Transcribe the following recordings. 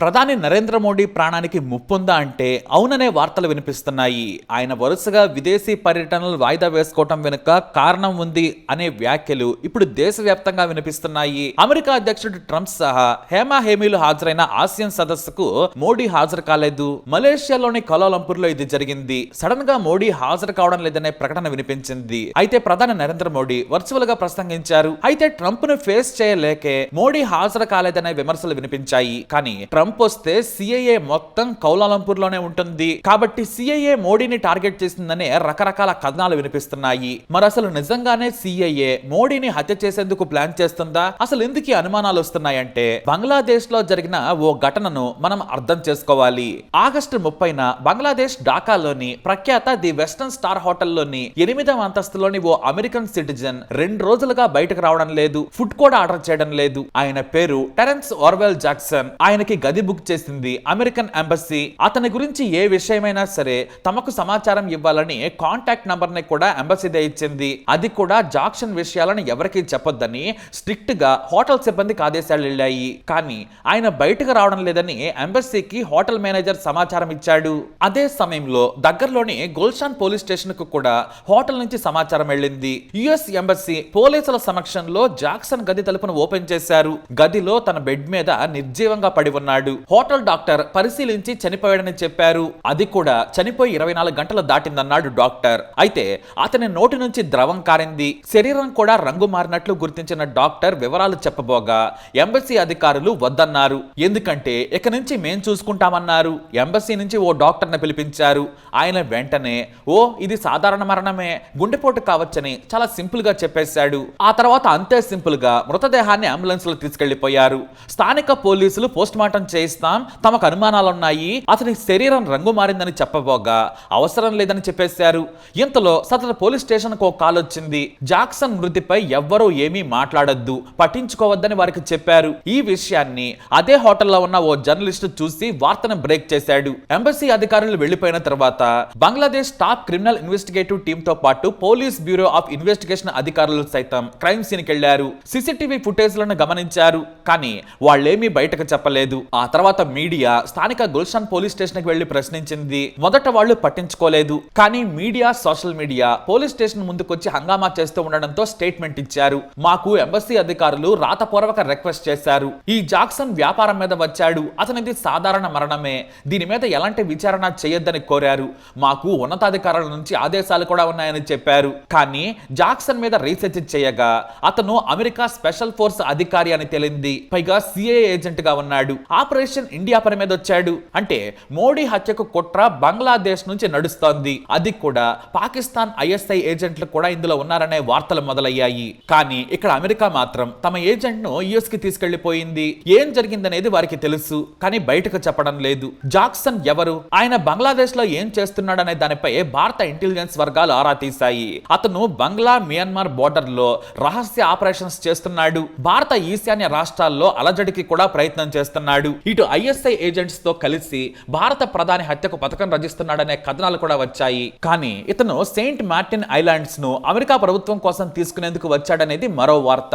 ప్రధాని నరేంద్ర మోడీ ప్రాణానికి ముప్పుందా అంటే అవుననే వార్తలు వినిపిస్తున్నాయి. ఆయన వరుసగా విదేశీ పర్యటనలు వాయిదా వేసుకోవటం వెనుక కారణం ఉంది అనే వ్యాఖ్యలు ఇప్పుడు దేశవ్యాప్తంగా వినిపిస్తున్నాయి. అమెరికా అధ్యక్షుడు ట్రంప్ సహా హేమా హేమీలు హాజరైన ఆసియన్ సదస్సుకు మోడీ హాజరు కాలేదు. మలేషియాలోని కౌలాలంపూర్లో ఇది జరిగింది. సడన్గా మోడీ హాజరు కావడం లేదనే ప్రకటన వినిపించింది. అయితే ప్రధాని నరేంద్ర మోడీ వర్చువల్గా ప్రసంగించారు. అయితే ట్రంప్ను ఫేస్ చేయలేకే మోడీ హాజరు కాలేదనే విమర్శలు వినిపించాయి. కానీ ట్రంప్ వస్తే సిఐఏ మొత్తం కౌలాలంపూర్లోనే ఉంటుంది. కాబట్టి సిఐఏ మోడీని టార్గెట్ చేసిందనే రకరకాల కథనాలు వినిపిస్తున్నాయి. మరి అసలు నిజంగానే సిఐఏ మోడీని హత్య చేసేందుకు ప్లాన్ చేస్తుందా? అసలు ఎందుకు అనుమానాలు వస్తున్నాయంటే బంగ్లాదేశ్లో జరిగిన ఓ ఘటనను మనం అర్థం చేసుకోవాలి. ఆగస్టు ముప్పైన బంగ్లాదేశ్ ఢాకాలోని ప్రఖ్యాత ది వెస్టర్న్ స్టార్ హోటల్లోని ఎనిమిదవ అంతస్తులోని ఓ అమెరికన్ సిటిజన్ రెండు రోజులుగా బయటకు రావడం లేదు. ఫుడ్ కూడా ఆర్డర్ చేయడం లేదు. ఆయన పేరు టెరెన్స్ ఓర్వెల్ జాక్సన్. ఆయనకి గది బుక్ చేసింది అమెరికన్ ఎంబసీ. అతని గురించి ఏ విషయమైనా సరే తమకు సమాచారం ఇవ్వాలని కాంటాక్ట్ నంబర్ని కూడా ఎంబసీదే ఇచ్చింది. అది కూడా జాక్సన్ విషయాలను ఎవరికీ చెప్పొద్దని స్ట్రిక్ట్గా హోటల్ సిబ్బందికి ఆదేశాలు వెళ్ళాయి. కానీ ఆయన బయటకు రావడం లేదని ఎంబసీకి హోటల్ మేనేజర్ సమాచారం ఇచ్చాడు. అదే సమయంలో దగ్గరలోని గుల్షాన్ పోలీస్ స్టేషన్కు కూడా హోటల్ నుంచి సమాచారం వెళ్ళింది. యుఎస్ ఎంబసీ పోలీసుల సమక్షంలో జాక్సన్ గది తలుపును ఓపెన్ చేశారు. గదిలో తన బెడ్ మీద నిర్జీవంగా పడి ఉన్నాడు. హోటల్ డాక్టర్ పరిశీలించి చనిపోయాడని చెప్పారు. అది కూడా చనిపోయి ఇరవై నాలుగు గంటలు దాటిందన్నాడు డాక్టర్. అయితే అతని నోటి నుంచి ద్రవం కారింది. శరీరం కూడా రంగు మారినట్లు గుర్తించిన డాక్టర్ వివరాలు చెప్పబోగా ఎంబసీ అధికారులు వద్దన్నారు. ఎందుకంటే ఇక నుంచి మేం చూసుకుంటామన్నారు. ఎంబసీ నుంచి ఓ డాక్టర్ని పిలిపించారు. ఆయన వెంటనే ఓ ఇది సాధారణ మరణమే. గుండెపోటు కావచ్చని చాలా సింపుల్గా చెప్పేశాడు. ఆ తర్వాత అంతే సింపుల్గా మృతదేహాన్ని అంబులెన్స్లో తీసుకెళ్ళిపోయారు స్థానిక పోలీసులు పోస్ట్ మార్టం చేయిస్తాం తమకు అనుమానాలున్నాయి అతని శరీరం రంగు మారిందని చెప్పబోగా అవసరం లేదని చెప్పేశారు. ఇంతలో సదరు పోలీస్ స్టేషన్కు కాల్ వచ్చింది. జాక్సన్ మృతిపై ఎవ్వరూ ఏమీ మాట్లాడొద్దు పట్టించుకోవద్దని వారికి చెప్పారు. ఈ విషయాన్ని అదే హోటల్లో ఉన్న ఓ జర్నలిస్ట్ చూసి వార్తను బ్రేక్ చేశాడు. ఎంబసీ అధికారులు వెళ్ళిపోయిన తర్వాత బంగ్లాదేశ్ టాప్ క్రిమినల్ ఇన్వెస్టిగేటివ్ టీమ్తో పాటు పోలీస్ బ్యూరో ఆఫ్ ఇన్వెస్టిగేషన్ అధికారులు సైతం క్రైమ్ సీన్కి వెళ్ళారు సీసీటీవీ ఫుటేజ్లను గమనించారు కానీ వాళ్ళేమీ బయటకు చెప్పలేదు. ఆ ఆ తర్వాత మీడియా స్థానిక గుల్షన్ పోలీస్ స్టేషన్కి వెళ్ళి ప్రశ్నించింది. మొదట వాళ్ళు పట్టించుకోలేదు. కానీ media social media police station ముందుకొచ్చి హంగామా చేస్తూ ఉండడంతో స్టేట్మెంట్ ఇచ్చారు. మాకు ఎంబసీ అధికారులు రాతపూర్వక రిక్వెస్ట్ చేశారు. ఈ జాక్సన్ వ్యాపారం మీద వచ్చాడు. అతనిది సాధారణ మరణమే. దీని మీద ఎలాంటి విచారణ చేయొద్దని కోరారు. మాకు ఉన్నతాధికారుల నుంచి ఆదేశాలు కూడా ఉన్నాయని చెప్పారు. కానీ జాక్సన్ మీద రీసెర్చ్ చేయగా అతను అమెరికా స్పెషల్ ఫోర్స్ అధికారి అని తేలింది. పైగా సిఏ ఏజెంట్గా ఉన్నాడు ఆపరేషన్ ఇండియా పని మీద వచ్చాడు అంటే మోడీ హత్యకు కుట్ర బంగ్లాదేశ్ నుంచి నడుస్తోంది. అది కూడా పాకిస్తాన్ ఐఎస్ఐ ఏజెంట్లు కూడా ఇందులో ఉన్నారనే వార్తలు మొదలయ్యాయి. కానీ ఇక్కడ అమెరికా మాత్రం తమ ఏజెంట్ను యుఎస్కి తీసుకెళ్ళిపోయింది ఏం జరిగిందనేది వారికి తెలుసు కానీ బయటకు చెప్పడం లేదు. జాక్సన్ ఎవరు? ఆయన బంగ్లాదేశ్లో ఏం చేస్తున్నాడనే దానిపై భారత ఇంటెలిజెన్స్ వర్గాలు ఆరా తీశాయి. అతను బంగ్లా మియన్మార్ బోర్డర్లో రహస్య ఆపరేషన్స్ చేస్తున్నాడు. భారత ఈశాన్య రాష్ట్రాల్లో అలజడికి కూడా ప్రయత్నం చేస్తున్నాడు. ఇటు ఐఎస్ఐ ఏజెంట్స్తో కలిసి భారత ప్రధాని హత్యకు పథకం రచిస్తున్నాడనే కథనాలు కూడా వచ్చాయి. కానీ ఇతను సెయింట్ మార్టిన్ ఐలాండ్స్ను అమెరికా ప్రభుత్వం కోసం తీసుకునేందుకు వచ్చాడనేది మరో వార్త.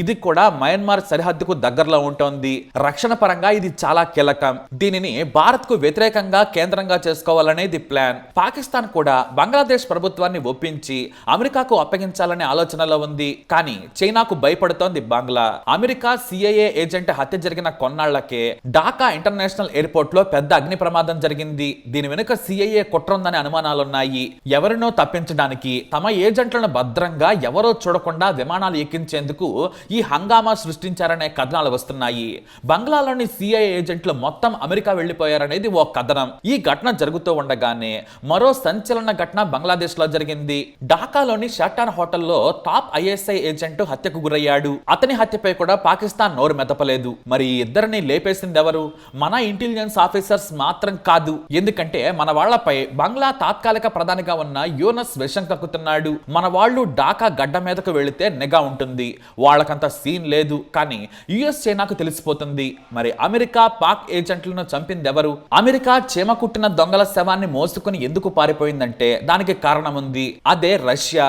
ఇది కూడా మయన్మార్ సరిహద్దుకు దగ్గరలో ఉంటోంది. రక్షణ పరంగా ఇది చాలా కీలకం. దీనిని భారత్కు వ్యతిరేకంగా కేంద్రంగా చేసుకోవాలనేది ప్లాన్. పాకిస్తాన్ కూడా బంగ్లాదేశ్ ప్రభుత్వాన్ని ఒప్పించి అమెరికాకు అప్పగించాలనే ఆలోచనలో ఉంది. కానీ చైనాకు భయపడుతోంది బంగ్లా. అమెరికా సిఐఏ ఏజెంట్ హత్య జరిగిన కొన్నాళ్ళకే ఢాకా ఇంటర్నేషనల్ ఎయిర్పోర్ట్లో పెద్ద అగ్ని ప్రమాదం జరిగింది. దీని వెనుక సిఐఏ కుట్ర ఉందనే అనుమానాలున్నాయి. ఎవరినో తప్పించడానికి తమ ఏజెంట్లను భద్రంగా ఎవరో చూడకుండా విమానాలు ఎక్కించేందుకు ఈ హంగామా సృష్టించారనే కథనాలు వస్తున్నాయి. బంగ్లాలోని సిఐఏ ఏజెంట్లు మొత్తం అమెరికా వెళ్ళిపోయారనేది ఓ కథనం. ఈ ఘటన జరుగుతూ ఉండగానే మరో సంచలన ఘటన బంగ్లాదేశ్లో జరిగింది. ఢాకాలోని షటాన్ హోటల్లో టాప్ ఐఎస్ఐ ఏజెంట్ హత్యకు గురయ్యాడు. అతని హత్యపై కూడా పాకిస్తాన్ నోరు మెదపలేదు. మరి ఇద్దరిని లేపేసింది ఎవరు మన ఇంటెలిజెన్స్ ఆఫీసర్స్ మాత్రం కాదు. ఎందుకంటే మన వాళ్ళపై బంగ్లా తాత్కాలిక ప్రధానిగా ఉన్న యూనస్ విషం కక్కుతున్నాడు మన వాళ్ళు ఢాకా గడ్డ మీదకు వెళితే నిఘా ఉంటుంది. వాళ్ళకంత సీన్ లేదు. కానీ యుఎస్ చైనాకు తెలిసిపోతుంది. మరి అమెరికా పాక్ ఏజెంట్లను చంపింది ఎవరు అమెరికా చీమ కుట్టిన దొంగల శవాన్ని మోసుకుని ఎందుకు పారిపోయిందంటే దానికి కారణం ఉంది అదే రష్యా.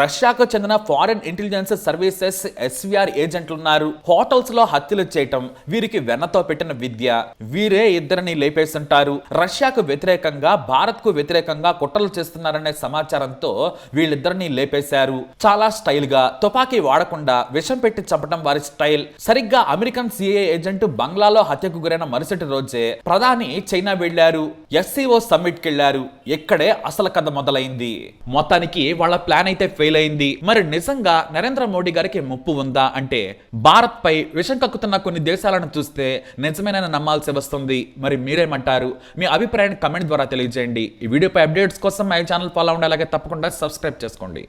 రష్యాకు చెందిన ఫారెన్ ఇంటెలిజెన్స్ సర్వీసెస్ ఎస్విఆర్ ఏజెంట్లు ఉన్నారు హోటల్స్లో హత్యలు చేయటం వీరికి వెన్నతో పెట్టిన నేర్పిన విద్య. వీరే ఇద్దరిని లేపేస్తుంటారు రష్యాకు వ్యతిరేకంగా భారత్కు వ్యతిరేకంగా కుట్రలు చేస్తున్నారనే సమాచారంతో వీళ్ళిద్దరిని లేపేశారు. చాలా స్టైల్గా తుపాకీ వాడకుండా విషం పెట్టి చంపడం వారి స్టైల్. సరిగ్గా అమెరికన్ సిఏ ఏజెంట్ బంగ్లాలో హత్యకు గురైన మరుసటి రోజే ప్రధాని చైనా వెళ్ళారు ఎస్సీఓ సమ్మిట్ కెళ్ళారు ఇక్కడే అసలు కథ మొదలైంది. మొత్తానికి వాళ్ళ ప్లాన్ అయితే ఫెయిల్ అయింది. మరి నిజంగా నరేంద్ర మోడీ గారికి ముప్పు ఉందా అంటే భారత్ పై విషం కక్కుతున్న కొన్ని దేశాలను చూస్తే నిజమేనైనా నమ్మాల్సి వస్తుంది. మరి మీరేమంటారు? మీ అభిప్రాయాన్ని కమెంట్ ద్వారా తెలియజేయండి. ఈ వీడియోపై అప్డేట్స్ కోసం మై ఛానల్ ఫాలో ఉండాలి అలాగే తప్పకుండా సబ్స్క్రైబ్ చేసుకోండి.